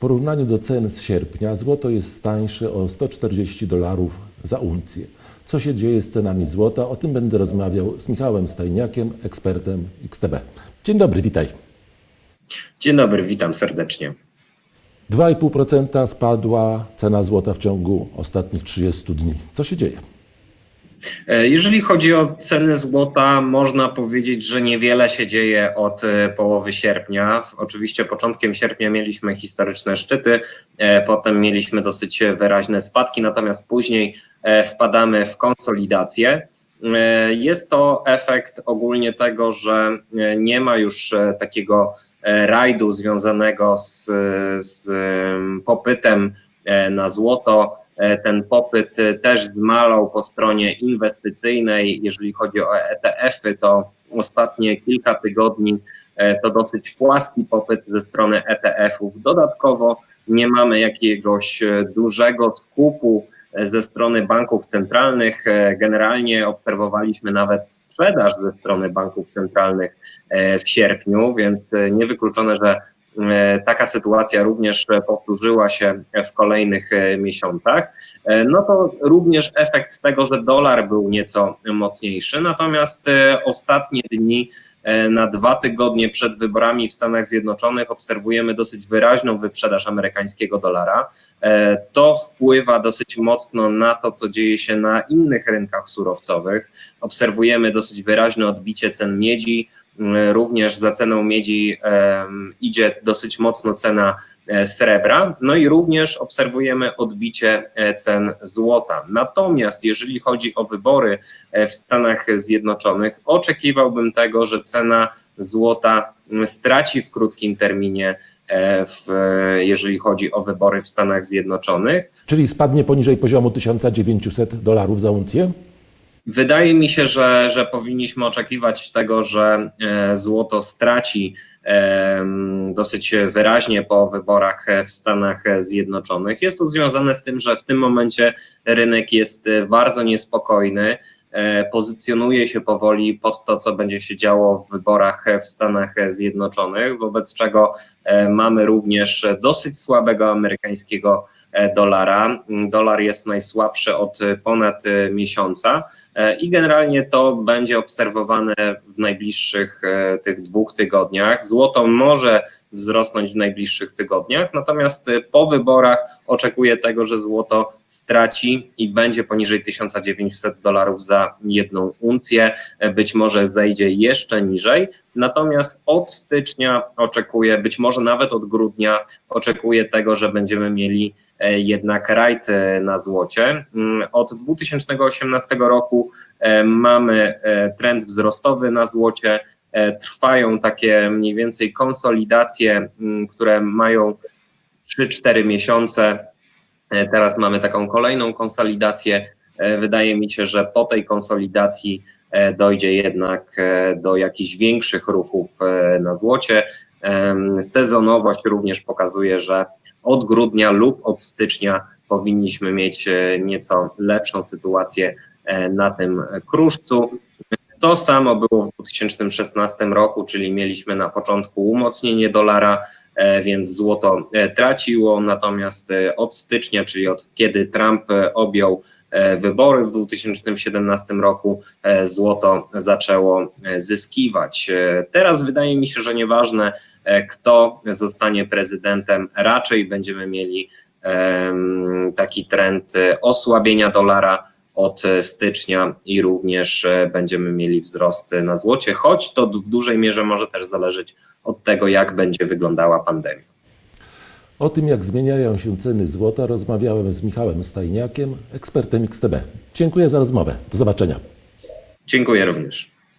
porównaniu do cen z sierpnia złoto jest tańsze o 140 dolarów za uncję. Co się dzieje z cenami złota? O tym będę rozmawiał z Michałem Stajniakiem, ekspertem XTB. Dzień dobry, witaj. Dzień dobry, witam serdecznie. 2,5% spadła cena złota w ciągu ostatnich 30 dni. Co się dzieje? E, Jeżeli chodzi o ceny złota, można powiedzieć, że niewiele się dzieje od e, połowy sierpnia. Oczywiście początkiem sierpnia mieliśmy historyczne szczyty, e, potem mieliśmy dosyć wyraźne spadki, natomiast później wpadamy w konsolidację. Jest to efekt ogólnie tego, że nie ma już takiego rajdu związanego z, z em, popytem na złoto. E, Ten popyt e, też zmalał po stronie inwestycyjnej. Jeżeli chodzi o ETF-y, to ostatnie kilka tygodni e, to dosyć płaski popyt ze strony ETF-ów. Dodatkowo nie mamy jakiegoś dużego skupu ze strony banków centralnych. Generalnie obserwowaliśmy nawet sprzedaż ze strony banków centralnych w sierpniu, więc niewykluczone, że taka sytuacja również e, powtórzyła się w kolejnych e, miesiącach, e, no to również efekt tego, że dolar był nieco mocniejszy. Natomiast e, ostatnie dni e, na dwa tygodnie przed wyborami w Stanach Zjednoczonych obserwujemy dosyć wyraźną wyprzedaż amerykańskiego dolara. E, To wpływa dosyć mocno na to, co dzieje się na innych rynkach surowcowych. Obserwujemy dosyć wyraźne odbicie cen miedzi. Również za ceną miedzi idzie dosyć mocno cena e, srebra, no i również obserwujemy odbicie e, cen złota. Natomiast jeżeli chodzi o wybory e, w Stanach Zjednoczonych, oczekiwałbym tego, że cena złota straci w krótkim terminie, w, jeżeli chodzi o wybory w Stanach Zjednoczonych. Czyli spadnie poniżej poziomu 1900 dolarów za uncję? Wydaje mi się, że, że powinniśmy oczekiwać tego, że e, złoto straci em, dosyć wyraźnie po wyborach e, w Stanach Zjednoczonych. Jest to związane z tym, że w tym momencie rynek jest e, bardzo niespokojny. E, Pozycjonuje się powoli pod to, co będzie się działo w wyborach w Stanach Zjednoczonych, wobec czego e, mamy również dosyć słabego amerykańskiego e, dolara. Dolar jest najsłabszy od ponad miesiąca i generalnie to będzie obserwowane w najbliższych tych dwóch tygodniach. Złoto może wzrosnąć w najbliższych tygodniach, natomiast e, po wyborach oczekuję tego, że złoto straci i będzie poniżej 1900 dolarów za jedną uncję, E, być może zejdzie jeszcze niżej, natomiast od stycznia oczekuję, być może nawet od grudnia oczekuję tego, że będziemy mieli e, jednak rajd e, na złocie. Mm, Od 2018 roku mamy trend wzrostowy na złocie. E, Trwają takie mniej więcej konsolidacje, mm, które mają 3-4 miesiące. E, Teraz mamy taką kolejną konsolidację. E, Wydaje mi się, że po tej konsolidacji dojdzie jednak do jakichś większych ruchów na złocie. Sezonowość również pokazuje, że od grudnia lub od stycznia powinniśmy mieć nieco lepszą sytuację na tym kruszcu. To samo było w 2016 roku, czyli mieliśmy na początku umocnienie dolara, e, więc złoto e, traciło, natomiast e, od stycznia, czyli od kiedy Trump objął wybory w 2017 roku, złoto zaczęło zyskiwać. Teraz wydaje mi się, że nieważne, kto zostanie prezydentem, raczej będziemy mieli taki trend osłabienia dolara od stycznia i również e, będziemy mieli wzrost na złocie, choć to w dużej mierze może też zależeć od tego, jak będzie wyglądała pandemia. O tym, jak zmieniają się ceny złota, rozmawiałem z Michałem Stajniakiem, ekspertem XTB. Dziękuję za rozmowę. Do zobaczenia. Dziękuję również.